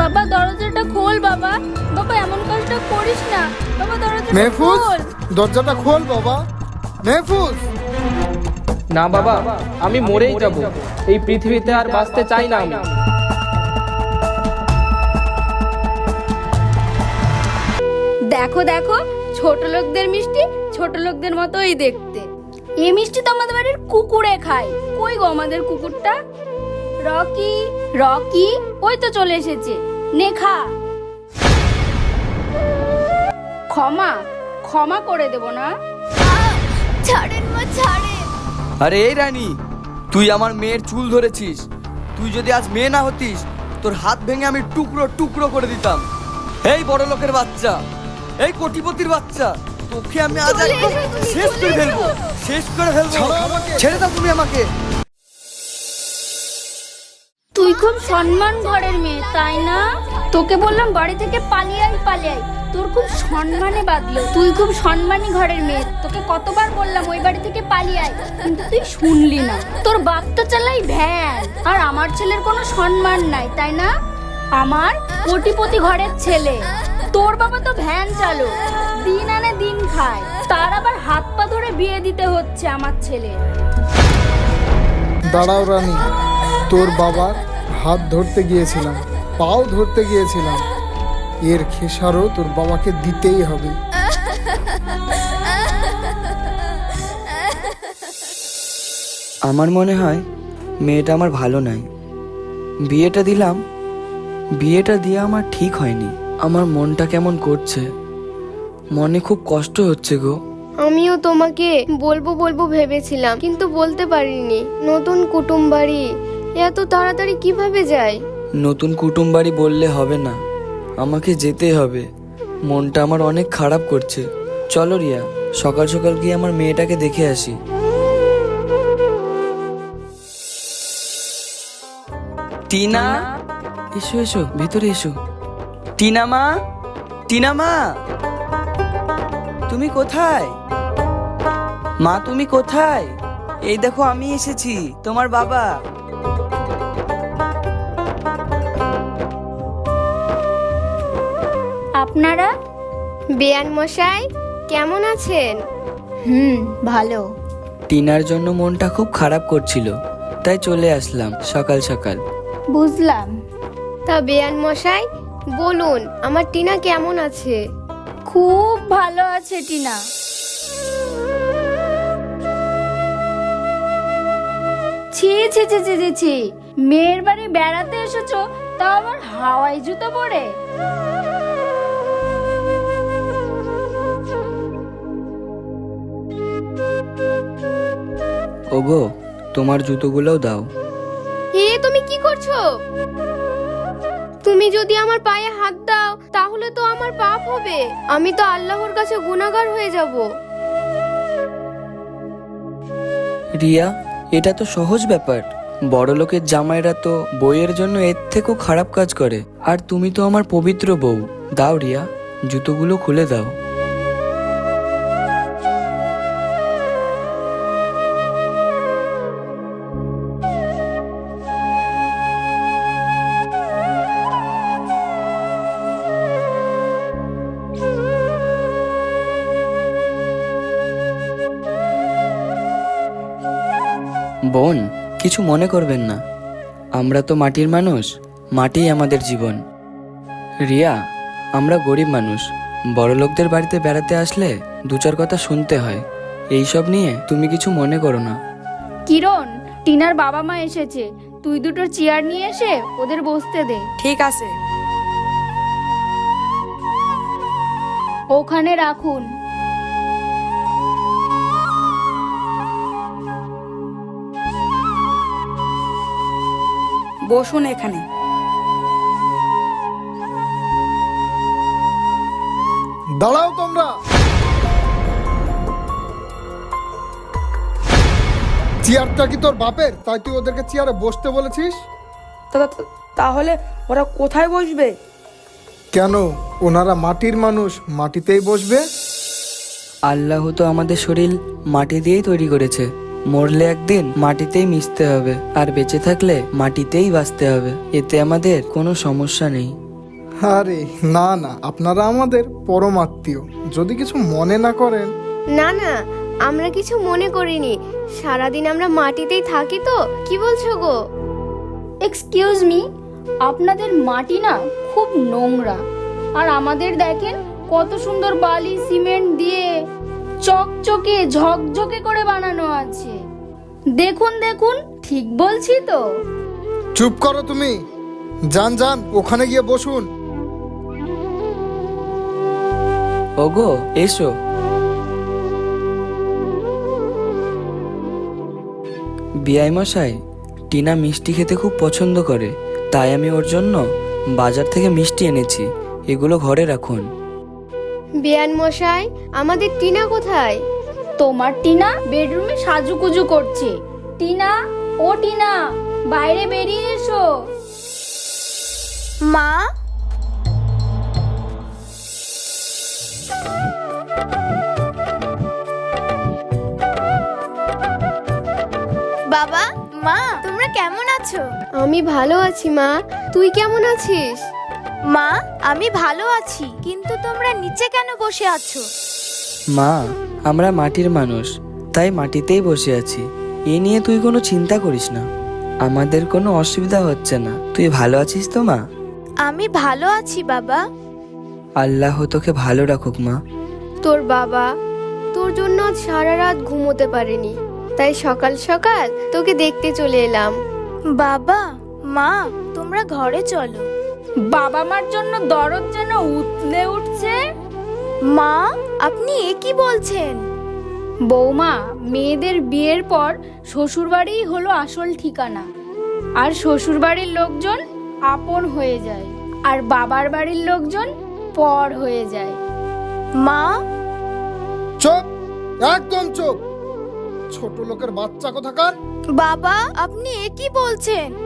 বাবা দরজাটা খোল বাবা। বাবা এমন কাজটা করিস না। বাবা দরজাটা মেহফুজ খোল। দরজাটা খোল বাবা। মেহফুজ। না বাবা আমি মরেই যাব। এই পৃথিবীতে আর বাঁচতে চাই না আমি। দেখো দেখো ছোট লোকদের মিষ্টি ছোট লোকদের মতোই দেখতে। এই মিষ্টি তো আমাদের বাড়ির কুকুরে খায়। কই গো আমাদের কুকুরটা? রকি রকি ওই তো চলে এসেছে। নে খা। ক্ষমা ক্ষমা করে দেব না। ছাড়েন মা ছাড়েন। আরে এই রানী তুই আমার মেয়ের চুল ধরেছিস। তুই যদি আজ মেয়ে না হতিস তোর হাত ভেঙে আমি টুকরো টুকরো করে দিতাম। এই বড় লোকের বাচ্চা এই কোটিপতির বাচ্চা তোকে আমি আজ একদম শেষ করে ফেলব শেষ করে ফেলব। ছেড়ে দাও তুমি আমাকে। তুই খুব সম্মান ঘরের মেয়ে, তাই না? তোকে বললাম বাড়ি থেকে পালিয়ে আই পালিয়ে তোর খুব সম্মানে বাদলো তুই খুব সম্মানী ঘরের মেয়ে। তোকে কতবার বললাম ওই বাড়ি থেকে পালিয়ে আয়, কিন্তু তুই শুনলি না। তোর বাপ তো চালাই ভ্যান, আর আমার ছেলের কোনো সম্মান নাই, তাই না? আমার কোটিপতি ঘরের ছেলে। তোর বাবা তো ভ্যান চালো দিন আনে দিন খায়। তার আবার হাত পা ধরে বিয়ে দিতে হচ্ছে আমার ছেলে। দাঁড়াও রানী। তোর বাবার হাত ধরতে গিয়েছিলাম পাও ধরতে গিয়েছিলাম। এর খেসারও তোর বাবাকে দিতেই হবে। আমার মনে হয় মেয়েটা আমার ভালো নাই। বিয়েটা দিলাম বিয়েটা দিয়ে আমার ঠিক হয়নি। আমার মনটা কেমন করছে? মনে খুব কষ্ট হচ্ছে গো। আমিও তোমাকে বলব বলব ভেবেছিলাম কিন্তু বলতে পারিনি। নতুন কুটুম বাড়ি। এত তাড়াতাড়ি কীভাবে যায়? নতুন কুটুম বাড়ি বললে হবে না। আমাকে যেতে হবে। মনটা আমার অনেক খারাপ করছে। চলো রিয়া, সকাল সকাল গিয়ে আমার মেয়েটাকে দেখে আসি। টিনা? এসো এসো, ভেতরে এসো। টিনা মা? টিনা মা? তুমি কোথায়? মা, তুমি কোথায়? এই দেখো, আমি এসেছি, তোমার বাবা। আপনারা? বেয়ান মশাই কেমন আছেন? হুম ভালো। টিনার জন্য মনটা খুব খারাপ করছিল তাই চলে আসলাম সকাল সকাল। বুঝলাম। তা বেয়ান মশাই বলুন আমার টিনা কেমন আছে? খুব ভালো আছে টিনা। ছি ছি ছি ছি ছি ছি। মেয়ের বাড়ি বেড়াতে এসেছ তা আবার হাওয়াই জুতো পরে? ওগো তোমার জুতোগুলোও দাও। এ তুমি কি করছ? তুমি যদি আমার পায়ে হাত দাও তাহলে তো আমার পাপ হবে। আমি তো আল্লাহর কাছে গুনাহগার হয়ে যাব। রিয়া এটা তো সহজ ব্যাপার। বড় লোকের জামাইরা তো বইয়ের জন্য এর থেকেও খারাপ কাজ করে। আর তুমি তো আমার পবিত্র বউ। দাও রিয়া জুতোগুলো খুলে দাও। বোন কিছু মনে করবেন না। আমরা তো মাটির মানুষ মাটিই আমাদের জীবন। রিয়া আমরা গরিব মানুষ। বড় লোকদের বাড়িতে বেড়াতে আসলে দু চার কথা শুনতে হয়। এইসব নিয়ে তুমি কিছু মনে করো না। কিরণ টিনার বাবা মা এসেছে। তুই দুটো চেয়ার নিয়ে এসে ওদের বসতে দে। ঠিক আছে। ওখানে রাখুন। বসুন এখানে। দাঁড়াও তোমরা। চেয়ারটা কি তোর বাপের? তাই তুই ওদেরকে চেয়ারে বসতে বলেছিস? তাহলে ওরা কোথায় বসবে? কেন? ওনারা মাটির মানুষ মাটিতেই বসবে? আল্লাহ তো আমাদের শরীর মাটি দিয়েই তৈরি করেছে। মরলে একদিন মাটিতেই মিশতে হবে আর বেঁচে থাকলে মাটিতেই বাঁচতে হবে। এতে আমাদের কোনো সমস্যা নেই। আরে না না আপনারা আমাদের পরমাত্মীয়। যদি কিছু মনে না করেন। না না আমরা কিছু মনে করিনি। সারাদিন আমরা মাটিতেই থাকি তো কি বলছো গো? এক্সকিউজ মি আপনাদের মাটি না খুব নোংরা। আর আমাদের দেখেন কত সুন্দর বালি সিমেন্ট দিয়ে চকচকে ঝকঝকে করে বানানো আছে। দেখুন দেখুন ঠিক বলছি তো। চুপ করো তুমি। যান যান ওখানে গিয়ে বসুন। ওগো এসো। বিআই মশাই টিনা মিষ্টি খেতে খুব পছন্দ করে তাই আমি ওর জন্য বাজার থেকে মিষ্টি এনেছি। এগুলো ঘরে রাখুন। বিয়ান মশাই আমাদের টিনা কোথায়? তোমার টিনা বেডরুমে সাজুকুজু করছে। টিনা ও টিনা বাইরে বেরিয়ে এসো। মা? বাবা মা তোমরা কেমন আছো? আমি ভালো আছি মা। তুই কেমন আছিস? মা আমি ভালো আছি কিন্তু তোমরা নিচে কেন বসে আছো? মা আমরা মাটির মানুষ তাই মাটিতেই বসে আছি। এ নিয়ে তুই কোনো চিন্তা করিস না। আমাদের কোনো অসুবিধা হচ্ছে না। তুই ভালো আছিস তো মা? আমি ভালো আছি বাবা। আল্লাহ তোকে ভালো রাখুক মা। তোর বাবা তোর জন্য আজ সারা রাত ঘুমোতে পারেনি। তাই সকাল সকাল তোকে দেখতে চলে এলাম। বাবা মা তোমরা ঘরে চলো। বাবা মার জন্য দরদ যেন উতলে উঠছে? মা আপনি এ কি বলছেন? বৌমা মেয়েদের বিয়ের পর শ্বশুরবাড়িই হলো আসল ঠিকানা। আর শ্বশুরবাড়ির লোকজন আপন হয়ে যায় আর বাবার বাড়ির লোকজন পর হয়ে যায়। মা? চুপ একদম চুপ। ছোট লোকের বাচ্চা কোথাকার? বাবা আপনি এ কি বলছেন?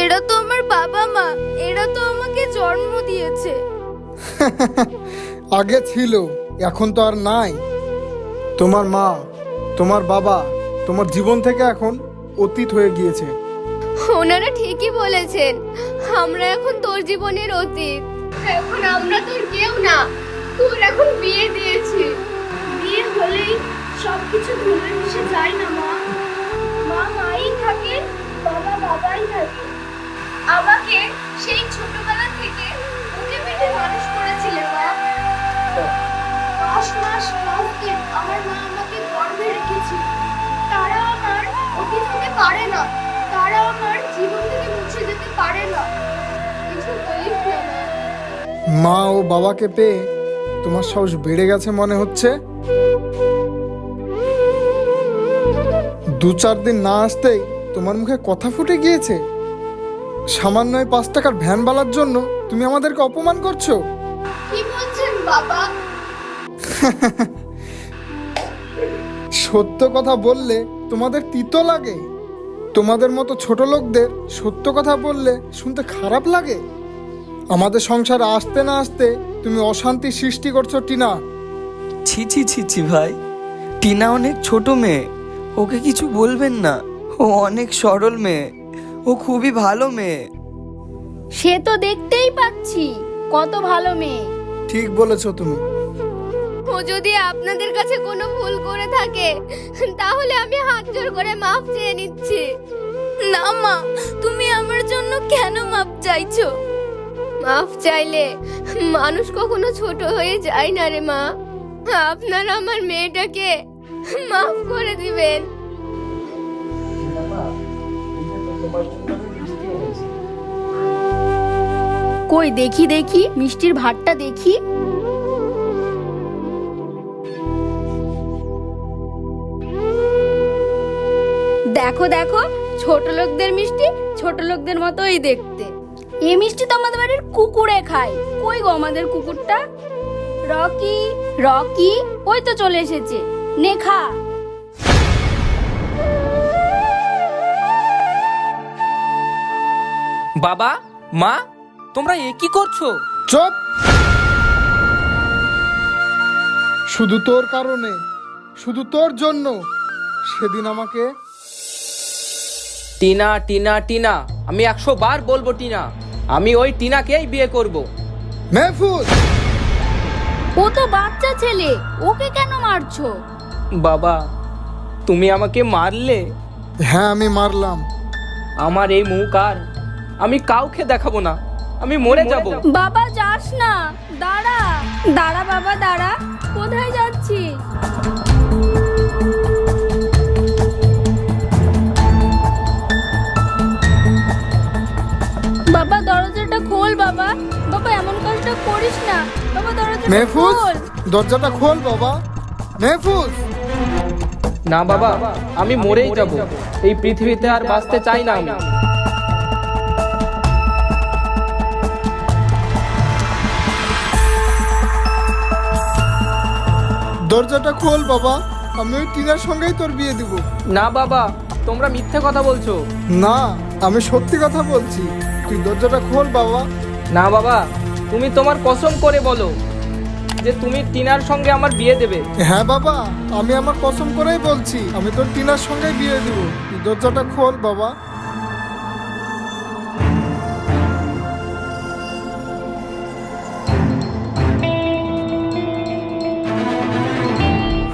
এরা তো আমার বাবা মা এরা তো আমাকে জন্ম দিয়েছে। আগে ছিল এখন তো আর নাই। তোমার মা তোমার বাবা তোমার জীবন থেকে এখন অতীত হয়ে গিয়েছে। ওনারা ঠিকই বলেছেন আমরা এখন তোর জীবনের অতীত। এখন আমরা তোর কেউ না তোর এখন বিয়ে দিয়েছি। বিয়ে হলেই সবকিছু ধুলে মিশে যায় না মা মা বাবা বাবাই আমাকে সেই ছোটবেলা থেকে বুকে মানুষ মা। দশ মাস আমার মা আমাকে গর্ভে রেখেছিল। তারা আমার হতে পারে না। তারা আমার জীবন থেকে মুছে যেতে পারে না। কিছু বলিস না মা ও বাবাকে পেয়ে তোমার সাহস বেড়ে গেছে মনে হচ্ছে? দু চার দিন না আসতেই তোমার মুখে কথা ফুটে গিয়েছে? সামান্য এই পাঁচ টাকার ভ্যান বালার জন্য তুমি আমাদেরকে অপমান করছ? কি বলছেন বাবা? সত্য কথা বললে তোমাদের তিতো লাগে। তোমাদের মতো ছোট লোকদের সত্য কথা বললে শুনতে খারাপ লাগে। আমাদের সংসারে আসতে না আসতে তুমি অশান্তি সৃষ্টি করছ টিনা। ছি ছি ছি ছি ভাই। টিনা অনেক ছোট মেয়ে। ওকে কিছু বলবেন না। ও অনেক সরল মেয়ে। ও খুবই ভালো মেয়ে। সে তো দেখতেই পাচ্ছি কত ভালো মেয়ে। ঠিক বলেছ তুমি। ও যদি আপনাদের কাছে কোনো ভুল করে থাকে তাহলে আমি হাত জোর করে মাফ চেয়ে নিচ্ছি। না মা তুমি আমার জন্য কেন মাপ চাইছো? মাফ চাইলে মানুষ কখনো ছোট হয়ে যায় না রে মা। আপনারা আমার মেয়েটাকে মাফ করে দিবেন। কই দেখি দেখি, মিষ্টির ভাতটা দেখি। দেখো দেখো, ছোট লোকদের মিষ্টি, ছোট লোকদের মতোই দেখতে। এই মিষ্টি তো আমাদের বাড়ির কুকুরে খায়। কই গো আমাদের কুকুরটা? রকি রকি, ওই তো চলে এসেছে। নে বাবা মা তোমরা এ কি করছ? চুপ! শুধু তোর কারণে শুধু তোর জন্য সেদিন আমাকে টিনা টিনা টিনা আমি একশো বার বলব টিনা আমি ওই টিনাকেই বিয়ে করব। মেহফুজ! ও তো বাচ্চা ছেলে ওকে কেন মারছো? বাবা তুমি আমাকে মারলে? হ্যাঁ আমি মারলাম। আমার এই মুখ আর আমি কাউকে দেখাবো না আমি মরে যাব। বাবা যাস না। দাঁড়া। দাঁড়া বাবা দাঁড়া। কোথায় যাচ্ছিস বাবা দরজাটা খোল বাবা। বাবা এমন কাজটা করিস না। বাবা দরজাটা মেহফুজ খোল। দরজাটা খোল বাবা। মেহফুজ। না বাবা আমি মরেই যাব। এই পৃথিবীতে আর বাঁচতে চাই না আমি। দরজাটা খোল বাবা। আমি ওই টিনার সঙ্গেই তোর বিয়ে দিব। না বাবা তোমরা মিথ্যে কথা বলছো। না আমি সত্যি কথা বলছি। তুই দরজাটা খোল বাবা। না বাবা তুমি তোমার কসম করে বলো যে তুমি টিনার সঙ্গে আমার বিয়ে দেবে। হ্যাঁ বাবা আমি আমার কসম করেই বলছি আমি তোর টিনার সঙ্গেই বিয়ে দিব। তুই দরজাটা খোল বাবা।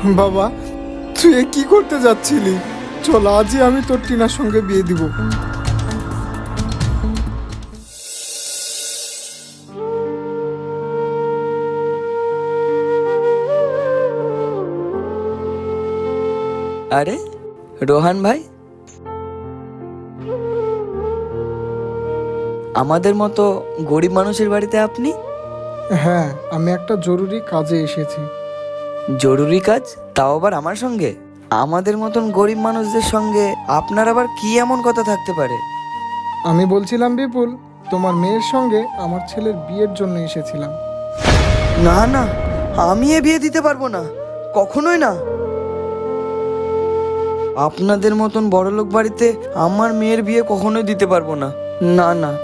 বাবা তুই এ কি করতে যাচ্ছিলি? চল আজই আমি তোর টিনার সঙ্গে বিয়ে দিব। আরে রোহান ভাই? আমাদের মতো গরিব মানুষের বাড়িতে আপনি? হ্যাঁ আমি একটা জরুরি কাজে এসেছি। জরুরি কাজ? তাও আবার আমার সঙ্গে? আমাদের মতন গরিব মানুষদের সঙ্গে আপনার আবার কি এমন কথা থাকতে পারে? আমি বলছিলাম বিপুল তোমার মেয়ের সঙ্গে আমার ছেলের বিয়ের জন্য এসেছিলাম। না না আমি এ বিয়ে দিতে পারব না। কখনোই না। আপনাদের মতন বড়লোক বাড়িতে আমার মেয়ের বিয়ে কখনোই দিতে পারব না। না না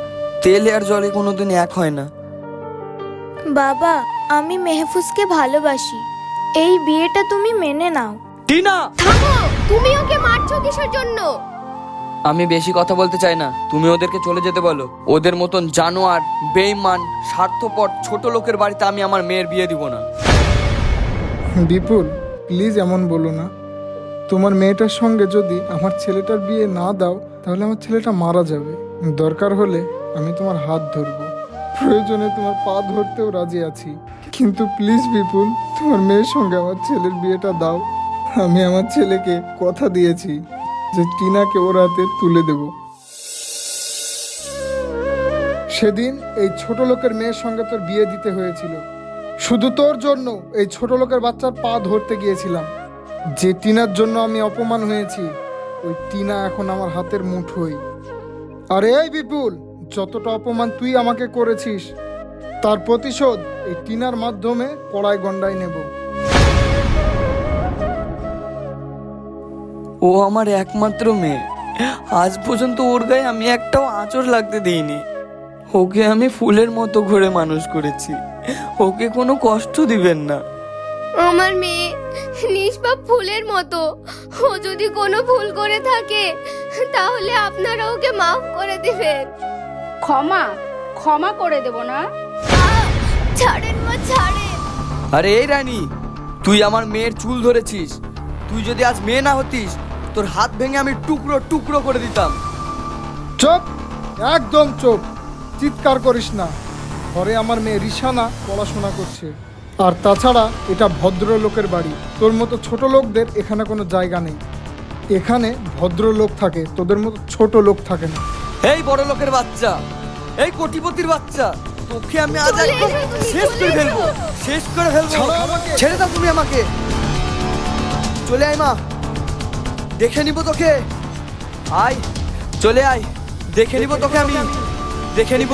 তেলে আর জলে কোনোদিন এক হয় না। বাবা আমি মেহফুজকে ভালোবাসি। এই বিয়েটা তুমি মেনে নাও। টিনা! থামো! তুমি ওকে মারছো কিসের জন্য? আমি বেশি কথা বলতে চাই না। তুমি ওদেরকে চলে যেতে বলো। ওদের মতন জানোয়ার বেইমান স্বার্থপর ছোট লোকের বাড়িতে আমি আমার মেয়ের বিয়ে দিব না। বিপুল প্লিজ এমন বলো না। তোমার মেয়েটার সঙ্গে যদি আমার ছেলেটার বিয়ে না দাও তাহলে আমার ছেলেটা মারা যাবে। দরকার হলে আমি তোমার হাত ধরবো। প্রয়োজনে তোমার পা ধরতেও রাজি আছি। কিন্তু প্লিজ বিপুল, তোমার মেয়ের সঙ্গে আমার ছেলের বিয়েটা দাও। আমি আমার ছেলেকে কথা দিয়েছি যে টিনাকে ওর হাতে তুলে দেব। সেদিন এই ছোট লোকের মেয়ের সঙ্গে তোর বিয়ে দিতে হয়েছিল। শুধু তোর জন্য এই ছোট লোকের বাচ্চার পা ধরতে গিয়েছিলাম। যে টিনার জন্য আমি অপমান হয়েছি, ওই টিনা এখন আমার হাতের মুঠোই আরে এই বিপুল, যতটা অপমান তুই আমাকে করেছিস তার প্রতিশোধ এই টিনার মাধ্যমে কড়াই গন্ডায় নেব। ও আমার একমাত্র মেয়ে। আজ পর্যন্ত ওর গায়ে আমি একটাও আঁচড় লাগতে দিইনি। ওকে আমি ফুলের মতো ঘুরে মানুষ করেছি। ওকে কোনো কষ্ট দিবেন না। আমার মেয়ে নিষ্পাপ ফুলের মতো। ও যদি কোনো ভুল করে থাকে তাহলে আপনারা ওকে মাফ করে দিবেন। ক্ষমা ক্ষমা করে দেব না! ছাড়েন মা ছাড়েন। আরে এই রানী তুই আমার মেয়ের চুল ধরেছিস। তুই যদি আজ মেয়ে না হতিস তোর হাত ভেঙে আমি টুকরো টুকরো করে দিতাম। চুপ একদম চুপ। চিৎকার করিস না। ঘরে আমার মেয়ে রিসানা পড়াশোনা করছে। আর তাছাড়া এটা ভদ্রলোকের বাড়ি। তোর মতো ছোট লোকদের এখানে কোনো জায়গা নেই। এখানে ভদ্রলোক থাকে তোদের মতো ছোট লোক থাকে না। এই বড় লোকের বাচ্চা এই কোটিপতির বাচ্চা। তোকে আমি আজ একদম শেষ করে ফেলব শেষ করে ফেলব। ছেড়ে দাও তুমি আমাকে। চলে আয় মা। দেখে নিব তোকে। আয় চলে আয়। দেখে নিব তোকে আমি। দেখে নিব।